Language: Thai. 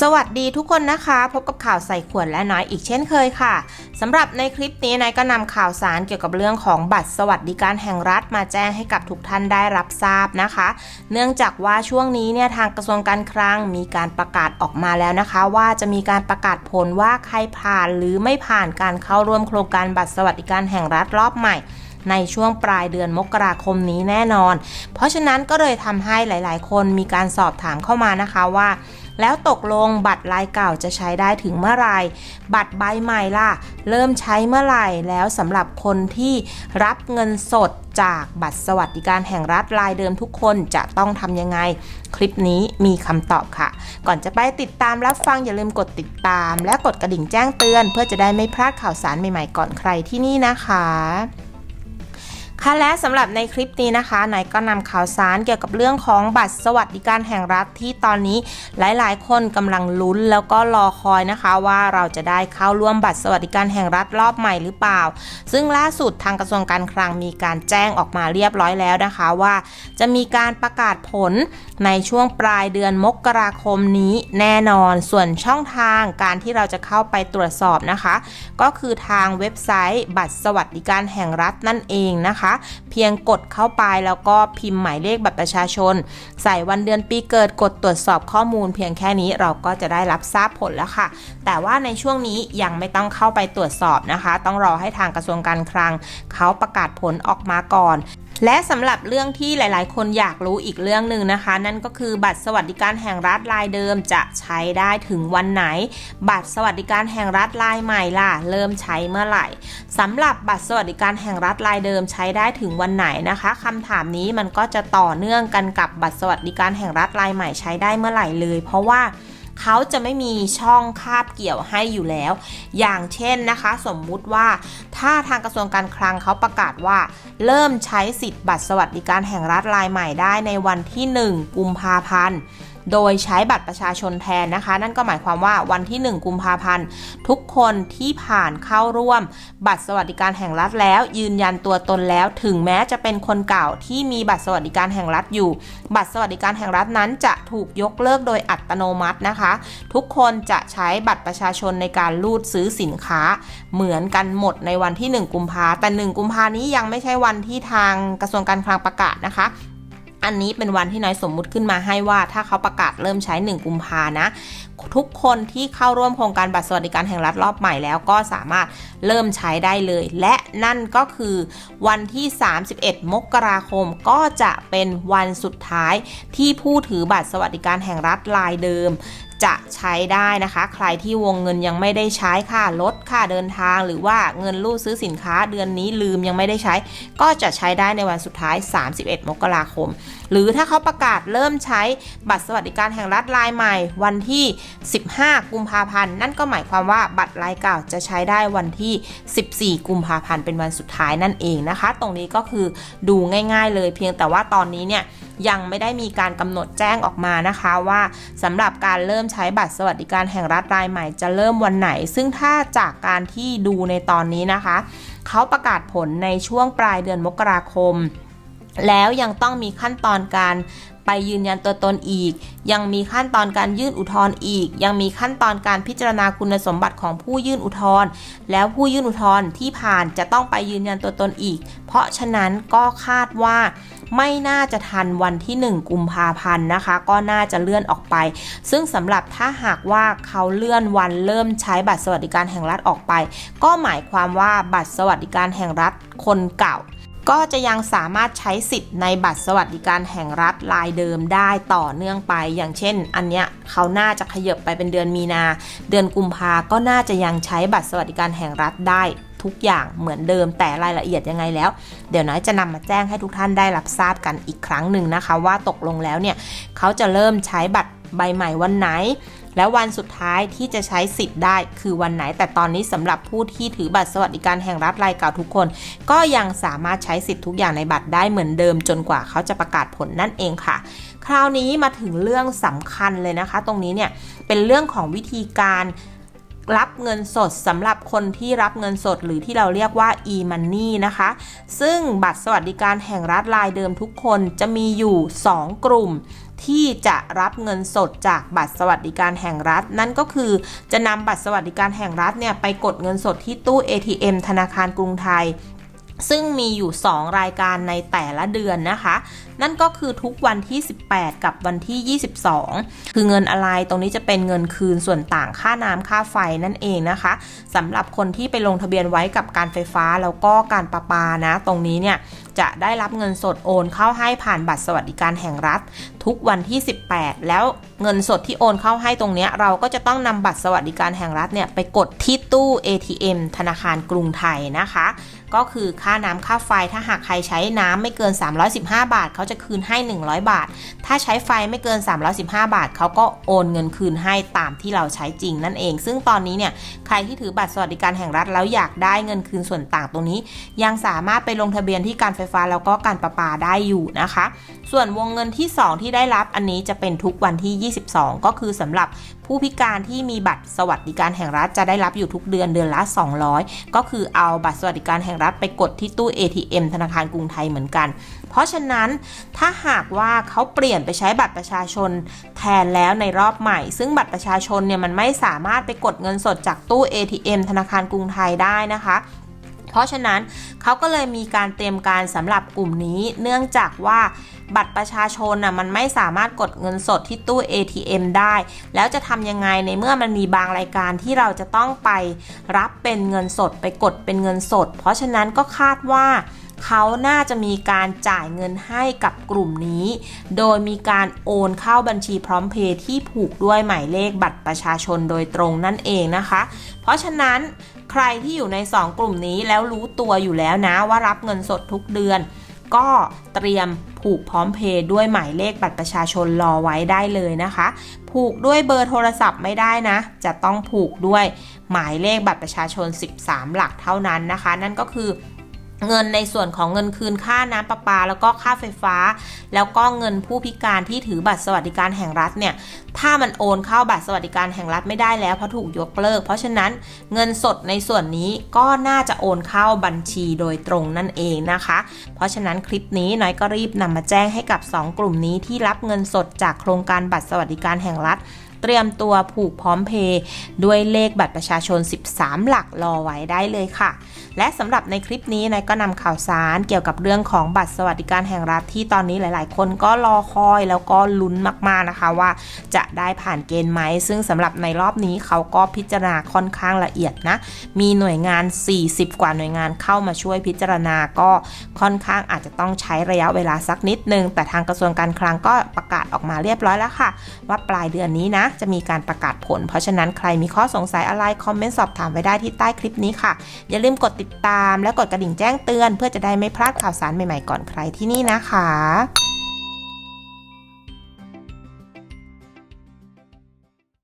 สวัสดีทุกคนนะคะ พบกับข่าวใส่ขวดและน้อยอีกเช่นเคยค่ะสำหรับในคลิปนี้นายก็นำข่าวสารเกี่ยวกับเรื่องของบัตรสวัสดิการแห่งรัฐมาแจ้งให้กับทุกท่านได้รับทราบนะคะ เนื่องจากว่าช่วงนี้เนี่ยทางกระทรวงการคลังมีการประกาศออกมาแล้วนะคะ ว่าจะมีการประกาศผลว่าใครผ่านหรือไม่ผ่านการเข้าร่วมโครงการบัตรสวัสดิการแห่งรัฐรอบใหม่ในช่วงปลายเดือนมกราคมนี้แน่นอน เพราะฉะนั้นก็เลยทำให้หลาย ๆ คนมีการสอบถามเข้ามานะคะว่า แล้วตกลงบัตรลายเก่าจะใช้ได้ถึงเมื่อไหร่บัตรใบใหม่ล่ะ เริ่มใช้เมื่อไหร่แล้วสำหรับคนที่รับเงินสดจากบัตรสวัสดิการแห่งรัฐรายเดิมทุกคนจะต้องทำยังไง คลิปนี้มีคำตอบค่ะ ก่อนจะไปติดตามรับฟังอย่าลืมกดติดตาม และกดกระดิ่งแจ้งเตือน เพื่อจะได้ไม่พลาดข่าวสารใหม่ๆก่อนใครที่นี่นะคะ ค่ะและสำหรับในคลิปนี้นะคะนายก็นำข่าวสารเกี่ยวกับเรื่องของบัตรสวัสดิการแห่งรัฐที่ตอนนี้หลายๆ คนกำลังลุ้นแล้วก็รอคอยนะคะ ว่าเราจะได้เข้าร่วมบัตรสวัสดิการแห่งรัฐรอบใหม่หรือเปล่า ซึ่งล่าสุดทางกระทรวงการคลังมีการแจ้งออกมาเรียบร้อยแล้วนะคะว่า จะมีการประกาศผลในช่วงปลายเดือนมกราคมนี้แน่นอนส่วนช่องทางการที่เราจะเข้าไปตรวจสอบนะคะ ก็คือทางเว็บไซต์ บัตรสวัสดิการแห่งรัฐนั่นเองนะคะเพียงกดเข้าไปแล้วก็พิมพ์หมายเลขบัตรประชาชน ใส่วันเดือนปีเกิดกดตรวจสอบข้อมูล เพียงแค่นี้เราก็จะได้รับทราบผลแล้วค่ะ แต่ว่าในช่วงนี้ยังไม่ต้องเข้าไปตรวจสอบนะคะ ต้องรอให้ทางกระทรวงการคลังเขาประกาศผลออกมาก่อน และสำหรับเรื่องที่หลายๆ คนอยากรู้อีกเรื่องหนึ่งนะคะ นั่นก็คือบัตรสวัสดิการแห่งรัฐรายเดิมจะใช้ได้ถึงวันไหน บัตรสวัสดิการแห่งรัฐรายใหม่ล่ะ เริ่มใช้เมื่อไหร่สำหรับบัตรสวัสดิการแห่งรัฐรายเดิมใช้ได้ถึงวันไหนนะคะคำถามนี้มันก็จะต่อเนื่องกันกับบัตรสวัสดิการแห่งรัฐรายใหม่ใช้ได้เมื่อไหร่เลย เพราะว่า เขาจะไม่มีช่องคาบเกี่ยวให้อยู่แล้ว อย่างเช่นนะคะ สมมุติว่าถ้าทางกระทรวงการคลังเขาประกาศว่า เริ่มใช้สิทธิ์บัตรสวัสดิการแห่งรัฐรายใหม่ได้ในวันที่ 1 กุมภาพันธ์ โดยใช้บัตรประชาชนแทนนะคะ นั่นก็หมายความว่าวันที่ 1 กุมภาพันธ์ ทุกคนที่ผ่านเข้าร่วม บัตรสวัสดิการแห่งรัฐแล้ว ยืนยันตัวตนแล้ว ถึงแม้จะเป็นคนเก่าที่มีบัตรสวัสดิการแห่งรัฐอยู่ บัตรสวัสดิการแห่งรัฐนั้นจะถูกยกเลิกโดยอัตโนมัตินะคะ ทุกคนจะใช้บัตรประชาชนในการรูดซื้อสินค้า เหมือนกันหมดในวันที่ 1 กุมภาแต่ 1 กุมภานี้ยังไม่ใช่วันที่ทางกระทรวงการคลังประกาศนะคะ อันนี้เป็นวันที่น้อยสมมุติขึ้นมาให้ว่าถ้าเขาประกาศเริ่มใช้ 1 กุมภานะ ทุกคนที่เข้าร่วมโครงการบัตรสวัสดิการแห่งรัฐรอบใหม่แล้วก็สามารถเริ่มใช้ได้เลย และนั่นก็คือวันที่ 31 มกราคมก็จะเป็นวันสุดท้ายที่ผู้ถือบัตรสวัสดิการแห่งรัฐรายเดิม จะใช้ได้นะคะ ใครที่วงเงินยังไม่ได้ใช้ค่ารถค่าเดินทาง หรือว่าเงินรูดซื้อสินค้าเดือนนี้ลืมยังไม่ได้ใช้ ก็จะใช้ได้ในวันสุดท้าย 31 มกราคม หรือถ้าเขาประกาศเริ่มใช้บัตรสวัสดิการแห่งรัฐรายใหม่ วันที่ 15 กุมภาพันธ์นั่นก็หมายความว่าบัตรรายเก่าจะใช้ได้วันที่ 14 กุมภาพันธ์เป็นวันสุดท้ายนั่นเองนะคะ ตรงนี้ก็คือดูง่าย ๆ เลยเพียงแต่ว่าตอนนี้เนี่ย ยังไม่ได้มีการกำหนดแจ้งออกมานะคะว่าสำหรับการเริ่มใช้บัตรสวัสดิการแห่งรัฐรายใหม่จะเริ่มวันไหน ซึ่งถ้าจากการที่ดูในตอนนี้นะคะ เขาประกาศผลในช่วงปลายเดือนมกราคม แล้วยังต้องมีขั้นตอนการไปยืนยันตัวตนอีก ยังมีขั้นตอนการยื่นอุทธรณ์อีก ยังมีขั้นตอนการพิจารณาคุณสมบัติของผู้ยื่นอุทธรณ์แล้วผู้ยื่นอุทธรณ์ที่ผ่านจะต้องไปยืนยันตัวตนอีก เพราะฉะนั้นก็คาดว่าไม่น่าจะทันวันที่ 1 กุมภาพันธ์นะคะ ก็น่าจะเลื่อนออกไป ซึ่งสำหรับถ้าหากว่าเขาเลื่อนวันเริ่มใช้บัตรสวัสดิการแห่งรัฐออกไป ก็หมายความว่าบัตรสวัสดิการแห่งรัฐคนเก่า ก็จะยังสามารถใช้สิทธิ์ในบัตรสวัสดิการแห่งรัฐรายเดิมได้ต่อเนื่องไป อย่างเช่น อันเนี้ยเขาน่าจะขยับไปเป็นเดือนมีนา เดือนกุมภาก็น่าจะยังใช้บัตรสวัสดิการแห่งรัฐได้ทุกอย่างเหมือนเดิมแต่รายละเอียดยังไงแล้ว เดี๋ยวน้อยจะนำมาแจ้งให้ทุกท่านได้รับทราบกันอีกครั้งหนึ่งนะคะ ว่าตกลงแล้วเนี่ยเขาจะเริ่มใช้บัตรใบใหม่วันไหน แล้ววันสุดท้ายที่จะใช้สิทธิ์ได้คือวันไหน แต่ตอนนี้สำหรับผู้ที่ถือบัตรสวัสดิการแห่งรัฐรายเก่าทุกคน ก็ยังสามารถใช้สิทธิ์ทุกอย่างในบัตรได้เหมือนเดิมจนกว่าเขาจะประกาศผลนั่นเองค่ะ คราวนี้มาถึงเรื่องสำคัญเลยนะคะ ตรงนี้เนี่ยเป็นเรื่องของวิธีการรับเงินสดสำหรับคนที่รับเงินสดหรือที่เราเรียกว่า e-money นะคะ ซึ่งบัตรสวัสดิการแห่งรัฐรายเดิมทุกคนจะมีอยู่ 2 กลุ่ม ที่จะรับเงินสดจากบัตรสวัสดิการแห่งรัฐ นั่นก็คือจะนำบัตรสวัสดิการแห่งรัฐเนี่ยไปกดเงินสดที่ตู้ ATM ธนาคารกรุงไทยซึ่งมีอยู่ 2 รายการในแต่ละเดือนนะคะ นั่นก็คือทุกวันที่ 18 กับวันที่ 22 คือเงินอะไรตรงนี้จะเป็นเงินคืนส่วนต่างค่าน้ำค่าไฟนั่นเองนะคะสำหรับคนที่ไปลงทะเบียนไว้กับการไฟฟ้าแล้วก็การประปานะ ตรงนี้เนี่ย จะได้รับเงินสดโอนเข้าให้ผ่านบัตรสวัสดิการแห่งรัฐ ทุกวันที่ 18 แล้วเงินสดที่โอนเข้าให้ตรงนี้ เราก็จะต้องนำบัตรสวัสดิการแห่งรัฐเนี่ยไปกดที่ตู้ ATM ธนาคารกรุงไทยนะคะ ก็คือค่าน้ำค่าไฟถ้าหากใครใช้น้ำไม่เกิน 315 บาท เขาจะคืนให้ 100 บาท ถ้าใช้ไฟไม่เกิน 315 บาท เขาก็โอนเงินคืนให้ตามที่เราใช้จริงนั่นเอง ซึ่งตอนนี้เนี่ยใครที่ถือบัตรสวัสดิการแห่งรัฐแล้วอยากได้เงินคืนส่วนต่างตรงนี้ ยังสามารถไปลงทะเบียนที่การไฟฟ้าแล้วก็การประปาได้อยู่นะคะ ส่วนวงเงินที่ 2 ที่ได้รับอันนี้จะเป็นทุกวันที่ 22 ก็คือสำหรับผู้พิการที่มีบัตรสวัสดิการแห่งรัฐจะได้รับอยู่ทุกเดือนเดือนละ 200 ก็คือเอาบัตรสวัสดิการแห่งรัฐไปกดที่ตู้ ATM ธนาคารกรุงไทยเหมือนกัน เพราะฉะนั้นถ้าหากว่าเขาเปลี่ยนไปใช้บัตรประชาชนแทนแล้วในรอบใหม่ ซึ่งบัตรประชาชนเนี่ยมันไม่สามารถไปกดเงินสดจากตู้ ATM ธนาคารกรุงไทยได้นะคะ ราะฉะนั้นเขาก็เลยมีการเตรียมการสำหรับกลุ่มนี้ เนื่องจากว่าบัตรประชาชนน่ะมันไม่สามารถกดเงินสดที่ตู้ ATM ได้ แล้วจะทำยังไงในเมื่อมันมีบางรายการที่เราจะต้องไปรับเป็นเงินสดไปกดเป็นเงินสด เพราะฉะนั้นก็คาดว่า เขาน่าจะมีการจ่ายเงินให้กับกลุ่มนี้ โดยมีการโอนเข้าบัญชีพร้อมเพย์ที่ผูกด้วยหมายเลขบัตรประชาชนโดยตรงนั่นเองนะคะ เพราะฉะนั้นใครที่อยู่ใน 2 กลุ่มนี้แล้วรู้ตัวอยู่แล้วนะว่ารับเงินสดทุกเดือน ก็เตรียมผูกพร้อมเพย์ด้วยหมายเลขบัตรประชาชนรอไว้ได้เลยนะคะ ผูกด้วยเบอร์โทรศัพท์ไม่ได้นะ จะต้องผูกด้วยหมายเลขบัตรประชาชน 13 หลักเท่านั้นนะคะ นั่นก็คือ เงินในส่วนของเงินคืนค่าน้ำประปา แล้วก็ค่าไฟฟ้า แล้วก็เงินผู้พิการที่ถือบัตรสวัสดิการแห่งรัฐเนี่ยถ้ามันโอนเข้าบัตรสวัสดิการแห่งรัฐไม่ได้แล้วเพราะถูกยกเลิก เพราะฉะนั้นเงินสดในส่วนนี้ก็น่าจะโอนเข้าบัญชีโดยตรงนั่นเองนะคะ เพราะฉะนั้นคลิปนี้น้อยก็รีบนำมาแจ้งให้กับ 2 กลุ่มนี้ที่รับเงินสดจากโครงการบัตรสวัสดิการแห่งรัฐเตรียมตัวผูกพร้อมเพย์ด้วยเลขบัตรประชาชน 13 หลักรอไว้ได้เลยค่ะ และสำหรับในคลิปนี้นายก็นำข่าวสารเกี่ยวกับเรื่องของบัตรสวัสดิการแห่งรัฐที่ตอนนี้หลาย ๆ คนก็รอคอยแล้วก็ลุ้นมาก ๆ นะคะว่าจะได้ผ่านเกณฑ์ไหม ซึ่งสำหรับในรอบนี้เขาก็พิจารณาค่อนข้างละเอียดนะ มีหน่วยงาน 40 กว่าหน่วยงานเข้ามาช่วยพิจารณาก็ค่อนข้างอาจจะต้องใช้ระยะเวลาสักนิดนึง แต่ทางกระทรวงการคลังก็ประกาศออกมาเรียบร้อยแล้วค่ะ ว่าปลายเดือนนี้นะจะมีการประกาศผล เพราะฉะนั้นใครมีข้อสงสัยอะไร คอมเมนต์สอบถามไว้ได้ที่ใต้คลิปนี้ค่ะ อย่าลืมกดติดตามและกดกระดิ่งแจ้งเตือน เพื่อจะได้ไม่พลาดข่าวสารใหม่ๆก่อนใครที่นี่นะคะ